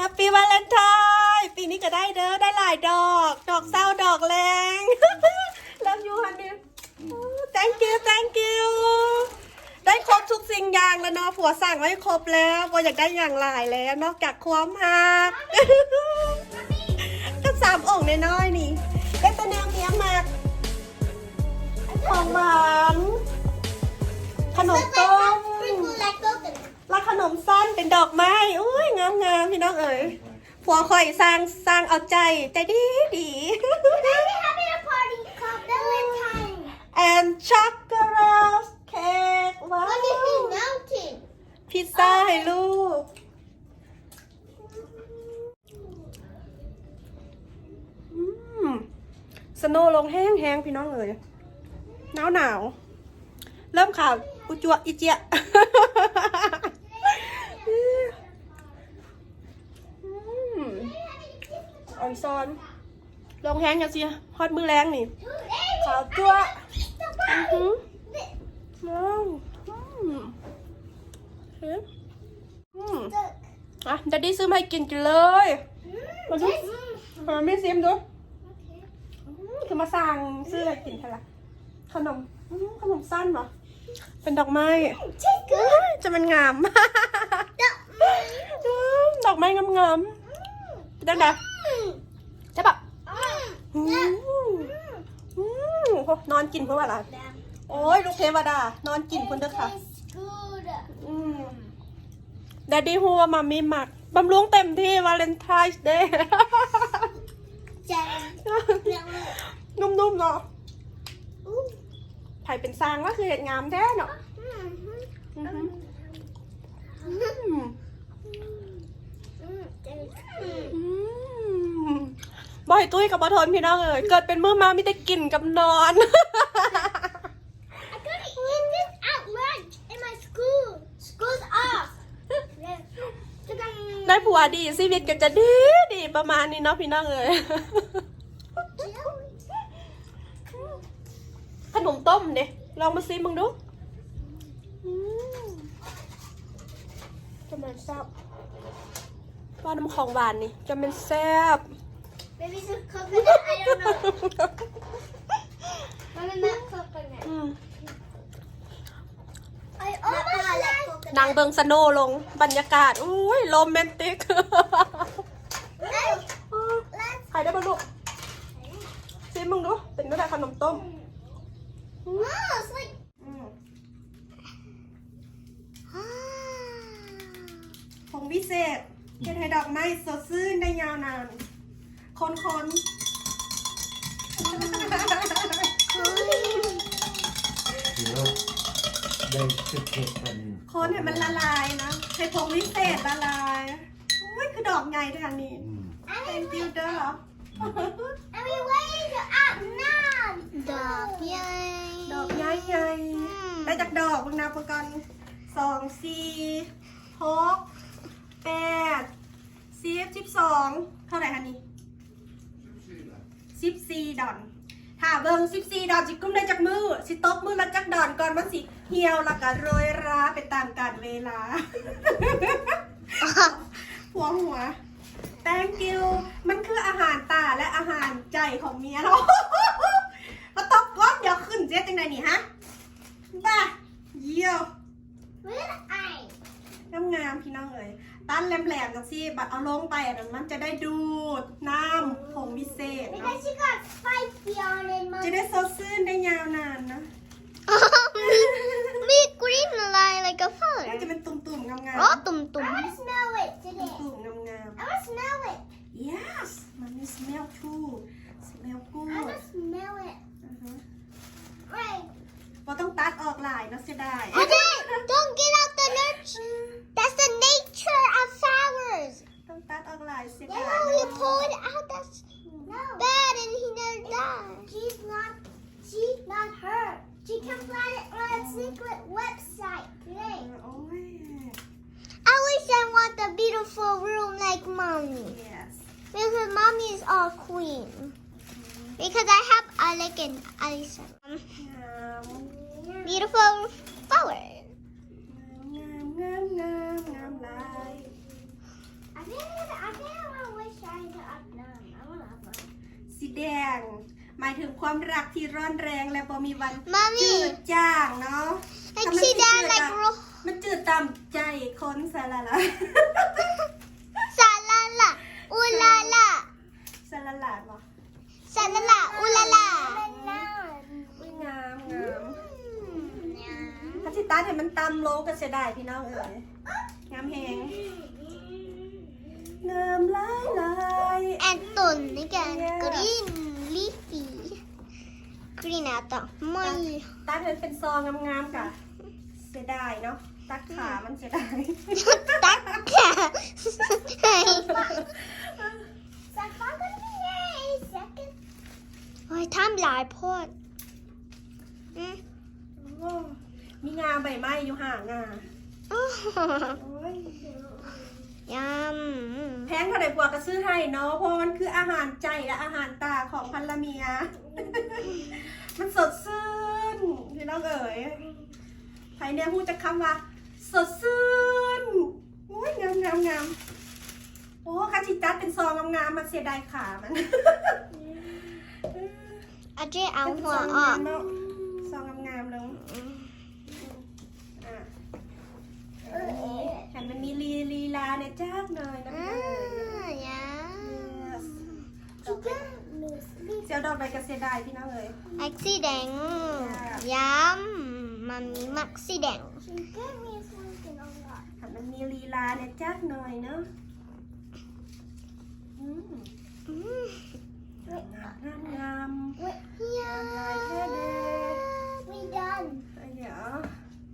แฮปปี้วาเลนไทน์ปีนี้ก็ได้เด้อได้หลายดอก ดอกเศร้าดอกแรง Love you honey thank you thank you ได้ครบทุกสิ่งอย่างแล้วเนาะผัวสั่งไว้ครบแล้วผัวอยากได้อย่างหลายแล้ว นอกจากความหักก็สามองค์น้อยๆนี่ได้แต่แนวเนี้ยมากของหวานขนมต้ม Sprinkle like golden. แล้วข นมสั้นเป็นดอกไม้อุ้ยงามงามๆพี่น้องเอ๋ยผัวคอยสร้างสร้างเอาใจแต่ดีดี Maybe having a party called Valentine. and chocolate cake ว้า What is ว he melting? พิซซ่าให้ลูกอืมสโนว์ลงแห้งแห้งๆพี่น้องเอ๋ยหนาวหนาวๆเริ่มข่าวอุจัวอีเจีย อืม ออนซอนลงแห้งกันสิฮอดมือแรงนี่ขาวจั่วอือหือว้าวอืมเฮ้ยอืมอะดัดดี้ซื้อมาให้กินกันเลยมาดูมาไม่ซิมดูอืมคือมาสั่งซื้ออะไรกินกันละขนมอืมขนมสั้นเหรอเป็นดอกไม้ Take อื้อจะมันงามอืมดอกไม้งาม ๆได้ไหมใช่ปะนอนกินเพื่อว่าอะไรโอ้ยลูกเทวดา นอนกินคุณเด้อค่ะ good. อืมดดดี้ฮูว่ามามีหมักบำรุงเต็มที่วาเลนไทน์เดย์นุ่มๆเนาะไผ่เป็นซางก็คือเห็ดงามแท้เนาะ บ่อยตุ้ยกับบอทนพี่น้องเอ๋ยเกิดเป็นมือมามีแต่กินกับนอน I gotta eat this at lunch in my school. School's off. ได้ผัวดีชีวิตก็จะดีดีประมาณนี้เนาะพี่น้องเอ๋ย ขนมต้มเนี่ยลองมาซิมึงดูอืมจะมันแซ่บ ว่าน้ำของหวานนี่จะเป็นแซ่บ Maybe some coconut. I don't know. Coconut, coconut. อืม I almost like coconut. นางเบิงสโนว์ลงบรรยากาศ อุ้ยโรแมนติก Let's, let's ใครได้บ้างลูกซิมึงดู เป็นก็ได้ขนมต้ม Wow, it's like อืมผงพิเศษ เห็ดไทยดอกไม้สดชื่นได้ยาวนาน คนคนถือว่าได้สิบเอ็ดพันคนให้มันละลายนะให้ผงพิเศษละลายอุ้ยคือดอกไงทางนี้ อืม thank you เด้อ and we waiting to act now. Dog, yay. ดอกใหญ่ใหญ่ได้จากดอกเพิ่งนับไปก่อนสองสี่หก แปดสิบสิบสองเท่าไหร่คะนี่สิบสี่ดอนถ้าเบิ่งสิบสี่ดอนจิกุ้มได้จากมือ สิตบมือละจักดอนก่อนมันสิเหี่ยวและก็โรยราไปตามกาลเวลาหัวหัว thank you มันคืออาหารตาและอาหารใจของเมียเรามาตบก้อนเดี๋ยวขึ้นเจ๊จังไดนี่ฮะบ้าเยี่ยว With eye. งามงามๆพี่น้องเอ๋ย ตั้นแหลมๆจังซี่บัดเอาลงไปอะมันจะได้ดูดน้ำผงวิเศษเนาะ Because you got spicy on it, จะ Mom. ได้สดชื่นได้ยาวนานนะ Me green line like a phone. จะเป็นตุ่มๆงาม Oh, tum I tum. want to smell it ๆ today. ตุ่มๆงาม I want to smell it. ๆ yes มันมี smell too smell I good want to smell it. อือฮึ Right. เราต้องตัดออกหลายเนาะเสียดาย Okay, don't beautiful room like mommy. Yes. Because mommy is our queen. Because I have Alec and Alisa. Beautiful flowers. I think I think I want to shine the up now. I want สีแดง หมายถึงความรักที่ร้อนแรงและบ่มีวัน Mommy. จืดจางเนาะ Like she down like มันจืดตามใจคนสาละละ เสียดายพี่น้องเอ๋ยงามแหงงามหลายหลาย And ton again. Yeah. Green leafy. Green ata. My. ตัดให้เป็นซองงามๆกะเสียดายเนาะตัดขามันเสียดายโอ้ยทำหลายโพดอืม โอ้ มีงาใบไม้อยู่ห่างงาโอ้โหโอ้ยยำแพงเท่าไหร่กว่าก็ซื้อให้เนาะเพราะมันคืออาหารใจและอาหารตาของพันละเมีย มันสดชื่นพี่น้องเอ๋ยใครเนี่ยพูดจะคำว่า สดชื่นโอ้ยงามงามงามโอ้คาชิตัสเป็นซองงามๆมันเสียดายขามันอาเจเอาหัวซองออก หันมันมีลีลีลาเนี่ยจ้าหน่อยนะอืพี่น้องเอ๋ยมย Yes เจียวดอกใบกระเสียดายพี่น้องเอ๋ยำแม็กซี่แดงยำมันมีมักซี่แดง หันมันมีลีลาเนี่ยจ้าหน่อยเนาะอืมอืมงามงามย ลายแค่เด็ก We done. เดี๋ยว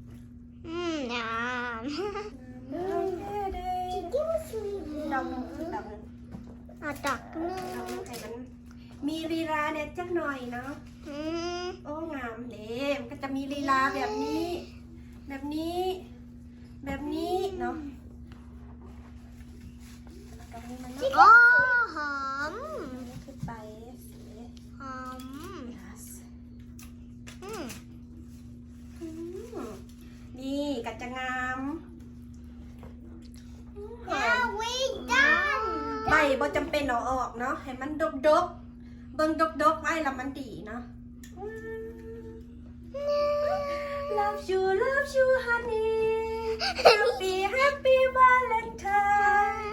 ำอืมย ลายแค่เด็ก Give us me. ดอกหนึงคือดอกหนึงำเอาดักนึง ดอกหนึงให้มันมีลีลาเนี่ยจักหน่อย เนาะอืมโอ้งามเด้มันก็จะมีลีลาแบบนี้ แบบนี้ แบบนี้เนาะตรงนี้มันเนาะโอ้หอมนี่คือไปสีหอม yes อืมอืมนี่กัจจะงามหอม Now we done. ใบบ่จำเป็นเอาออกเนาะให้มันดกดกๆ เบิ่งดกดกๆไว้แล้วมันดีเนาะ Love you love you honey Happy happy Valentine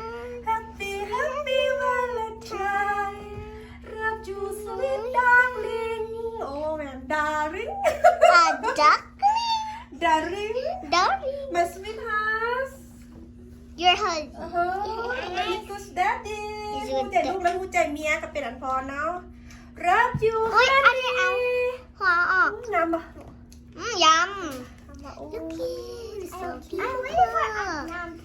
Happy happy Valentine Love you sweet darling Oh man darling อะดัก darling ดอ my sweetheart your husband โอ้โห very good daddy Is หู it ใจลูกและหูใจเมียก็เป็นอันพอเนาะ Love you โอ้ยอัน honey นี้เอาหัวออกงามปะอืมยงามปะโอ้ำ Look so I'm